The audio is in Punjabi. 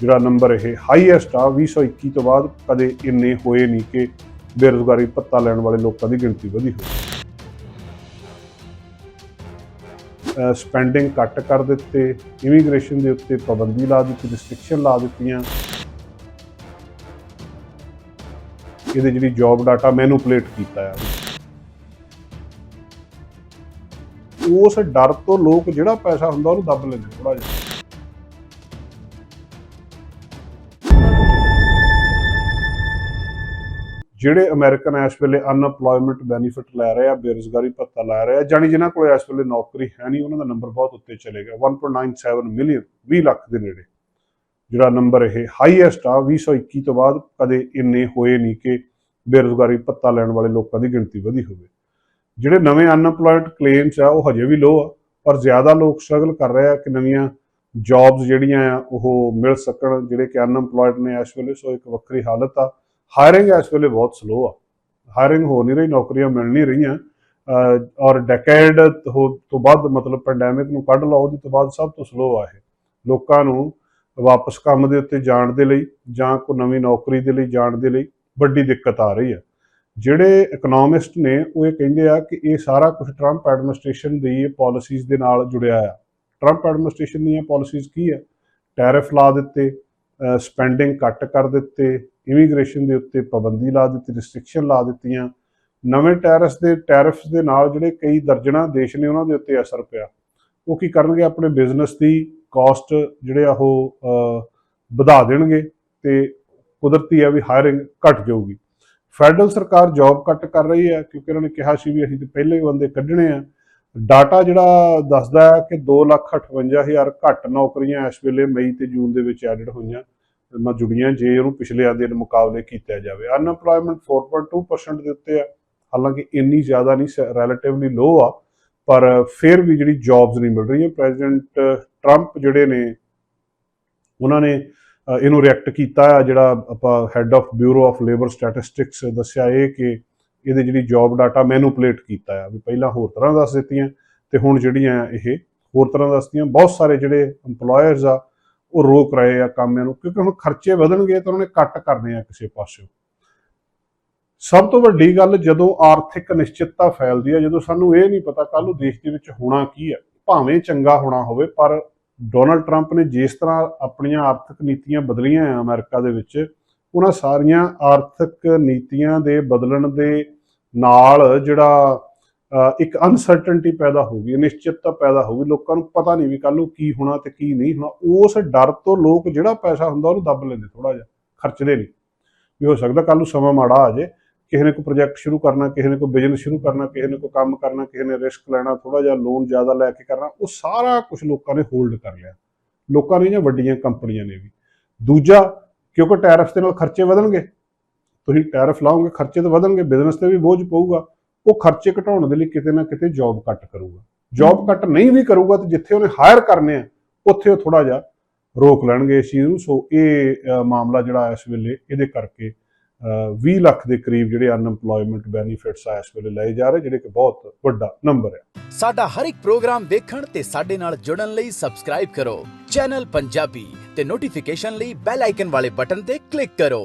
ਜਿਹੜਾ ਨੰਬਰ ਇਹ ਹਾਈਐਸਟ ਆ 2021 ਤੋਂ ਬਾਅਦ ਕਦੇ ਇੰਨੇ ਹੋਏ ਨਹੀਂ ਕਿ ਬੇਰੁਜ਼ਗਾਰੀ ਪੱਤਾ ਲੈਣ ਵਾਲੇ ਲੋਕਾਂ ਦੀ ਗਿਣਤੀ ਵਧੀ ਹੋਵੇ। ਸਪੈਂਡਿੰਗ ਕੱਟ ਕਰ ਦਿੱਤੇ ਇਮੀਗ੍ਰੇਸ਼ਨ ਦੇ ਉੱਤੇ ਪਾਬੰਦੀ ਲਾ ਦਿੱਤੀ ਰਿਸਟ੍ਰਿਕਸ਼ਨ ਲਾ ਦਿੱਤੀਆਂ। ਇਹਦੇ ਜਿਹੜੀ ਜੌਬ ਡਾਟਾ ਮੈਨੂਪਲੇਟ ਕੀਤਾ ਆ। ਉਸ ਡਰ ਤੋਂ ਲੋਕ ਜਿਹੜਾ ਪੈਸਾ ਹੁੰਦਾ ਉਹਨੂੰ ਦੱਬ ਲੈਂਦੇ ਥੋੜਾ ਜਿਹਾ। ਜਿਹੜੇ ਅਮਰੀਕਨ ਇਸ ਵੇਲੇ ਅਨਪਲੋਇਮੈਂਟ ਬੈਨੀਫਿਟ ਲੈ ਰਹੇ ਆ, ਬੇਰੁਜ਼ਗਾਰੀ ਭੱਤਾ ਲੈ ਰਹੇ ਆ ਜਾਨੀ ਜਿਨ੍ਹਾਂ ਕੋਲ ਇਸ ਵੇਲੇ ਨੌਕਰੀ ਹੈ ਨਹੀਂ, ਉਹਨਾਂ ਦਾ ਨੰਬਰ ਬਹੁਤ ਉੱਤੇ ਚਲੇ 1.97 ਮਿਲੀਅਨ 20 ਲੱਖ ਦੇ ਨੇੜੇ। ਜਿਹੜਾ ਨੰਬਰ ਇਹ ਹਾਈਐਸਟ ਆ 2021 ਤੋਂ ਬਾਅਦ ਕਦੇ ਇੰਨੇ ਹੋਏ ਨਹੀਂ ਕਿ ਬੇਰੁਜ਼ਗਾਰੀ ਭੱਤਾ ਲੈਣ ਵਾਲੇ ਲੋਕਾਂ ਦੀ ਗਿਣਤੀ ਵਧੀ ਹੋਵੇ। ਜਿਹੜੇ ਨਵੇਂ ਅਨਪਲੋਇਡ ਕਲੇਮਸ ਆ, ਉਹ ਹਜੇ ਵੀ ਲੋ ਆ, ਪਰ ਜ਼ਿਆਦਾ ਲੋਕ ਸਟਰਗਲ ਕਰ ਰਹੇ ਆ ਕਿ ਨਵੀਆਂ ਜੌਬਸ ਜਿਹੜੀਆਂ ਆ, ਉਹ ਮਿਲ ਸਕਣ, ਜਿਹੜੇ ਕਿ ਅਨਪਲੋਇਡ ਨੇ ਇਸ ਵੇਲੇ, ਸੋ ਇੱਕ ਵੱਖਰੀ ਹਾਲਤ ਆ। ਹਾਇਰਿੰਗ ਇਸ ਵੇਲੇ ਬਹੁਤ ਸਲੋ ਆ। ਹਾਇਰਿੰਗ ਹੋ ਨਹੀਂ ਰਹੀ, ਨੌਕਰੀਆਂ ਮਿਲ ਨਹੀਂ ਰਹੀਆਂ। ਅਹ ਔਰ ਡੈਕੇਡ ਤੋਂ ਬਾਅਦ ਮਤਲਬ ਪੈਂਡੈਮਿਕ ਨੂੰ ਕੱਢ ਲਓ, ਉਹਦੇ ਤੋਂ ਬਾਅਦ ਸਭ ਤੋਂ ਸਲੋ ਆ ਇਹ। ਲੋਕਾਂ ਨੂੰ ਵਾਪਸ ਕੰਮ ਦੇ ਉੱਤੇ ਜਾਣ ਦੇ ਲਈ ਜਾਂ ਕੋਈ ਨਵੀਂ ਨੌਕਰੀ ਦੇ ਲਈ ਜਾਣ ਦੇ ਲਈ ਵੱਡੀ ਦਿੱਕਤ ਆ ਰਹੀ ਹੈ ਜਿਹੜੇ ਇਕਨੋਮਿਸਟ ਨੇ ਉਹ ਇਹ ਕਹਿੰਦੇ ਆ ਕਿ ਇਹ ਸਾਰਾ ਕੁਝ ਟਰੰਪ ਐਡਮਿਨਿਸਟ੍ਰੇਸ਼ਨ ਦੀ ਪਾਲਿਸੀਜ਼ ਦੇ ਨਾਲ ਜੁੜਿਆ ਆ। ਟਰੰਪ ਐਡਮਿਨਿਸਟ੍ਰੇਸ਼ਨ ਦੀਆਂ ਪਾਲਿਸੀਜ਼ ਕੀ ਹੈ ਟੈਰਿਫ ਲਾ ਦਿੱਤੇ ਸਪੈਂਡਿੰਗ ਕੱਟ ਕਰ ਦਿੱਤੇ ਇਮੀਗ੍ਰੇਸ਼ਨ ਦੇ ਉੱਤੇ ਪਾਬੰਦੀ ਲਾ ਦਿੱਤੀ ਰਿਸਟ੍ਰਿਕਸ਼ਨ ਲਾ ਦਿੱਤੀਆਂ। ਨਵੇਂ ਟੈਰਿਫਸ ਦੇ ਟੈਰਿਫਸ ਦੇ ਨਾਲ ਜਿਹੜੇ ਕਈ ਦਰਜਣਾ ਦੇਸ਼ ਨੇ ਉਹਨਾਂ ਦੇ ਉੱਤੇ ਅਸਰ ਪਿਆ। ਉਹ ਕੀ ਕਰਨਗੇ? ਆਪਣੇ ਬਿਜ਼ਨਸ ਦੀ ਕਾਸਟ ਜਿਹੜੇ ਆ ਉਹ ਵਧਾ ਦੇਣਗੇ ਤੇ ਕੁਦਰਤੀ ਆ ਵੀ ਹਾਇਰਿੰਗ ਘਟ ਜਾਊਗੀ। ਫੈਡਰਲ ਸਰਕਾਰ ਜੌਬ ਕੱਟ ਕਰ ਰਹੀ ਹੈ ਕਿਉਂਕਿ ਉਹਨਾਂ ਨੇ ਕਿਹਾ ਸੀ ਵੀ ਅਸੀਂ ਤੇ ਪਹਿਲੇ ਬੰਦੇ ਕੱਢਣੇ ਆ। ਡਾਟਾ ਜਿਹੜਾ ਦੱਸਦਾ ਹੈ ਕਿ 258000 ਘੱਟ ਨੌਕਰੀਆਂ ਇਸ ਵੇਲੇ ਮਈ ਤੇ ਜੂਨ ਦੇ ਵਿੱਚ ਐਡਡ ਹੋਈਆਂ। ਮੈਂ ਜੁੜੀਆਂ ਜੇ ਉਹਨੂੰ ਪਿਛਲੇ ਦੇ ਮੁਕਾਬਲੇ ਕੀਤਾ ਜਾਵੇ। ਅਨਐਮਪਲੋਇਮੈਂਟ 4.2% ਦੇ ਉੱਤੇ ਆ। ਹਾਲਾਂਕਿ ਇੰਨੀ ਜ਼ਿਆਦਾ ਨਹੀਂ ਰਿਲੇਟਿਵਲੀ ਲੋ ਆ। ਪਰ ਫਿਰ ਵੀ ਜਿਹੜੀ ਜੌਬਸ ਨਹੀਂ ਮਿਲ ਰਹੀਆਂ। ਪ੍ਰੈਜ਼ੀਡੈਂਟ ਟਰੰਪ ਜਿਹੜੇ ਨੇ, ਉਹਨਾਂ ਨੇ ਇਹਨੂੰ ਰਿਐਕਟ ਕੀਤਾ ਆ। ਜਿਹੜਾ ਆਪਾਂ head of bureau of labour statistics ਦੱਸਿਆ ਇਹ ਕਿ ਇਹਦੇ ਜਿਹੜੀ ਜੌਬ ਡਾਟਾ ਮੈਨੂਪਲੇਟ ਕੀਤਾ ਆ। ਵੀ ਪਹਿਲਾਂ ਹੋਰ ਤਰ੍ਹਾਂ ਦੱਸ ਦਿੱਤੀਆਂ ਤੇ ਹੁਣ ਜਿਹੜੀਆਂ ਇਹ ਹੋਰ ਤਰ੍ਹਾਂ ਦੱਸਦੀਆਂ। ਬਹੁਤ ਸਾਰੇ ਜਿਹੜੇ EMPLOYERS ਆ ਉਹ ਰੋਕ ਰਹੇ ਆ ਕੰਮਾਂ ਨੂੰ, ਕਿਉਂਕਿ ਹੁਣ ਖਰਚੇ ਵਧਣਗੇ ਤਾਂ ਉਹਨਾਂ ਨੇ ਕੱਟ ਕਰਨੇ ਆ ਕਿਸੇ ਪਾਸਿਓਂ ਸਭ ਤੋਂ ਵੱਡੀ ਗੱਲ ਜਦੋਂ ਆਰਥਿਕ ਨਿਸ਼ਚਿਤਤਾ ਫੈਲਦੀ ਹੈ ਜਦੋਂ ਸਾਨੂੰ ਇਹ ਨਹੀਂ ਪਤਾ ਕੱਲ ਨੂੰ ਦੇਸ਼ ਦੇ ਵਿੱਚ ਹੋਣਾ ਕੀ ਹੈ ਭਾਵੇਂ ਚੰਗਾ ਹੋਣਾ ਹੋਵੇ, ਪਰ ਡੋਨਲਡ ਟਰੰਪ ਨੇ ਜਿਸ ਤਰ੍ਹਾਂ ਆਪਣੀਆਂ ਆਰਥਿਕ ਨੀਤੀਆਂ ਬਦਲੀਆਂ ਆ ਅਮਰੀਕਾ ਦੇ ਵਿੱਚ, ਉਹਨਾਂ ਸਾਰੀਆਂ ਆਰਥਿਕ ਨੀਤੀਆਂ ਦੇ ਬਦਲਣ ਦੇ ਨਾਲ ਜਿਹੜਾ ਇੱਕ ਅਨਸਰਟਨਟੀ ਪੈਦਾ ਹੋ ਗਈ, ਅਨਿਸ਼ਚਿਤਤਾ ਪੈਦਾ ਹੋਊਗੀ ਲੋਕਾਂ ਨੂੰ ਪਤਾ ਨਹੀਂ ਵੀ ਕੱਲ ਨੂੰ ਕੀ ਹੋਣਾ ਤੇ ਕੀ ਨਹੀਂ ਹੋਣਾ। ਉਸ ਡਰ ਤੋਂ ਲੋਕ ਜਿਹੜਾ ਪੈਸਾ ਹੁੰਦਾ ਉਹਨੂੰ ਦੱਬ ਲੈਂਦੇ ਥੋੜਾ ਜਿਹਾ, ਖਰਚਦੇ ਨਹੀਂ। ਵੀ ਹੋ ਸਕਦਾ ਕੱਲ ਨੂੰ ਸਮਾਂ ਮਾੜਾ ਆ ਜੇ, ਕਿਸੇ ਨੇ ਕੋਈ ਪ੍ਰੋਜੈਕਟ ਸ਼ੁਰੂ ਕਰਨਾ, ਕਿਸੇ ਨੇ ਕੋਈ ਬਿਜ਼ਨਸ ਸ਼ੁਰੂ ਕਰਨਾ, ਕਿਸੇ ਨੇ ਕੋਈ ਕੰਮ ਕਰਨਾ, ਕਿਸੇ ਨੇ ਰਿਸਕ ਲੈਣਾ ਥੋੜਾ ਜਿਹਾ ਲੋਨ ਜ਼ਿਆਦਾ ਲੈ ਕੇ ਕਰਨਾ, ਉਹ ਸਾਰਾ ਕੁਝ ਲੋਕਾਂ ਨੇ ਹੋਲਡ ਕਰ ਲਿਆ। ਲੋਕਾਂ ਨੇ ਜਾਂ ਵੱਡੀਆਂ ਕੰਪਨੀਆਂ ਨੇ ਵੀ। ਦੂਜਾ, ਕਿਉਂਕਿ ਟੈਰਿਫ ਦੇ ਨਾਲ ਖਰਚੇ ਵਧਣਗੇ, ਤੁਸੀਂ ਟੈਰਿਫ ਲਾਓਗੇ, ਖਰਚੇ ਤਾਂ ਵਧਣਗੇ ਬਿਜ਼ਨਸ ਤੇ ਵੀ ਬੋਝ ਪਊਗਾ। ਉਹ ਖਰਚੇ ਘਟਾਉਣ ਦੇ ਲਈ ਕਿਤੇ ਨਾ ਕਿਤੇ ਜੌਬ ਕੱਟ ਕਰੂਗਾ। ਜੌਬ ਕੱਟ ਨਹੀਂ ਵੀ ਕਰੂਗਾ ਤੇ ਜਿੱਥੇ ਉਹਨੇ ਹਾਇਰ ਕਰਨੇ ਆ, ਉੱਥੇ ਉਹ ਥੋੜਾ ਜਿਹਾ ਰੋਕ ਲੈਣਗੇ ਇਸ ਚੀਜ਼ ਨੂੰ। ਸੋ ਇਹ ਮਾਮਲਾ ਜਿਹੜਾ ਇਸ ਵੇਲੇ ਇਹਦੇ ਕਰਕੇ 20 ਲੱਖ ਦੇ ਕਰੀਬ ਜਿਹੜੇ ਅਨਐਮਪਲੋਇਮੈਂਟ ਬੈਨੀਫਿਟਸ ਆ ਇਸ ਵੇਲੇ ਲਏ ਜਾ ਰਹੇ, ਜਿਹੜੇ ਕਿ ਬਹੁਤ ਵੱਡਾ ਨੰਬਰ ਹੈ ਸਾਡਾ ਹਰ ਇੱਕ ਪ੍ਰੋਗਰਾਮ ਦੇਖਣ ਤੇ ਸਾਡੇ ਨਾਲ ਜੁੜਨ ਲਈ ਸਬਸਕ੍ਰਾਈਬ ਕਰੋ। ਚੈਨਲ ਪੰਜਾਬੀ ਤੇ ਨੋਟੀਫਿਕੇਸ਼ਨ ਲਈ ਬੈਲ ਆਈਕਨ ਵਾਲੇ ਬਟਨ ਤੇ ਕਲਿੱਕ ਕਰੋ।